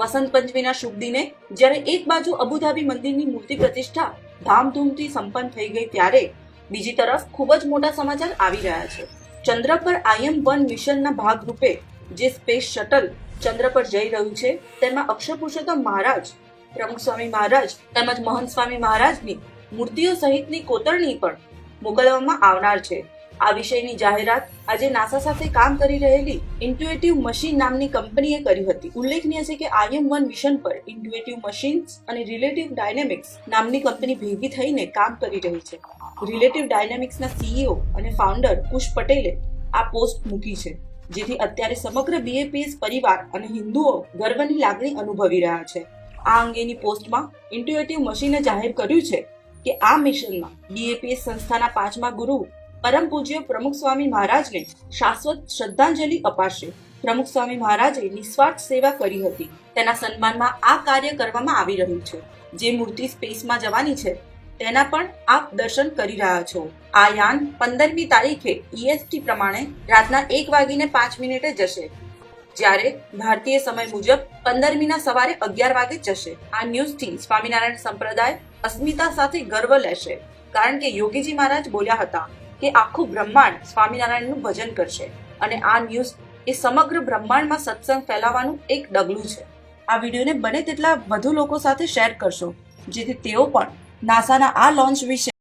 વસંત પંચમીના શુભ દિને જ્યારે એક બાજુ અબુધાબી મંદિરની મૂર્તિ પ્રતિષ્ઠા ધામધૂમથી સંપન્ન થઈ ગઈ ત્યારે બીજી તરફ ખૂબ જ મોટા સમાચાર આવી રહ્યા છે. ચંદ્ર પર આઈએમ વન મિશનના ભાગરૂપે જે સ્પેસ શટલ ચંદ્ર પર જઈ રહ્યું છે, તેમાં અક્ષર પુરુષોત્તમ મહારાજ પ્રમુખ સ્વામી મહારાજ તેમજ મહંત સ્વામી મહારાજની મૂર્તિઓ સહિતની કોતરણી પણ મોકલવામાં આવનાર છે. આ વિષયની જાહેરાત આજે નાસા સાથે કામ કરી રહેલી ઇન્ટ્યુએટિવ મશીન નામની કંપનીએ કરી હતી. ઉલ્લેખનીય છે કે આઈએમ વન મિશન પર ઇન્ટ્યુએટિવ મશીન્સ અને રિલેટિવ ડાયનેમિક્સ નામની કંપની ભેગી થઈને કામ કરી રહી છે. રિલેટિવ ડાયનેમિક્સના સીઈઓ અને ફાઉન્ડર કુશ પટેલે આ પોસ્ટ મૂકી છે, જેથી અત્યારે સમગ્ર બીએપીએસ પરિવાર અને હિન્દુઓ ગર્વની લાગણી અનુભવી રહ્યા છે. આ અંગેની પોસ્ટમાં ઇન્ટ્યુએટિવ મશીને જાહેર કર્યું છે કે આ મિશનમાં બીએપીએસ સંસ્થાના પાંચમા ગુરુ પરમ પૂજ્ય પ્રમુખ સ્વામી મહારાજને શાશ્વત શ્રદ્ધાંજલિ અપાશે. પ્રમુખ સ્વામી મહારાજે નિસ્વાર્થ સેવા કરી હતી. તેના સન્માનમાં આ કાર્ય કરવામાં આવી રહ્યું છે. જે મૂર્તિ સ્પેસમાં જવાની છે, તેના પણ આપ દર્શન કરી રહ્યા છો. આ યાન પંદરમી તારીખે ઈએસટી પ્રમાણે રાતના એક વાગીને પાંચ મિનિટે જશે. જ્યારે ભારતીય સમય મુજબ પંદરમીના સવારે અગિયાર વાગે જશે. આ ન્યૂઝથી સ્વામિનારાયણ સંપ્રદાય અસ્મિતા સાથે ગર્વ લેશે. કારણ કે યોગીજી મહારાજ બોલ્યા હતા કે આખું બ્રહ્માંડ સ્વામિનારાયણનું ભજન કરશે. અને આ ન્યૂઝ એ સમગ્ર બ્રહ્માંડમાં સત્સંગ ફેલાવવાનું એક ડગલું છે. આ વિડીયોને બને તેટલા વધુ લોકો સાથે શેર કરશો, જેથી તેઓ પણ નાસાના આ લોન્ચ વિશે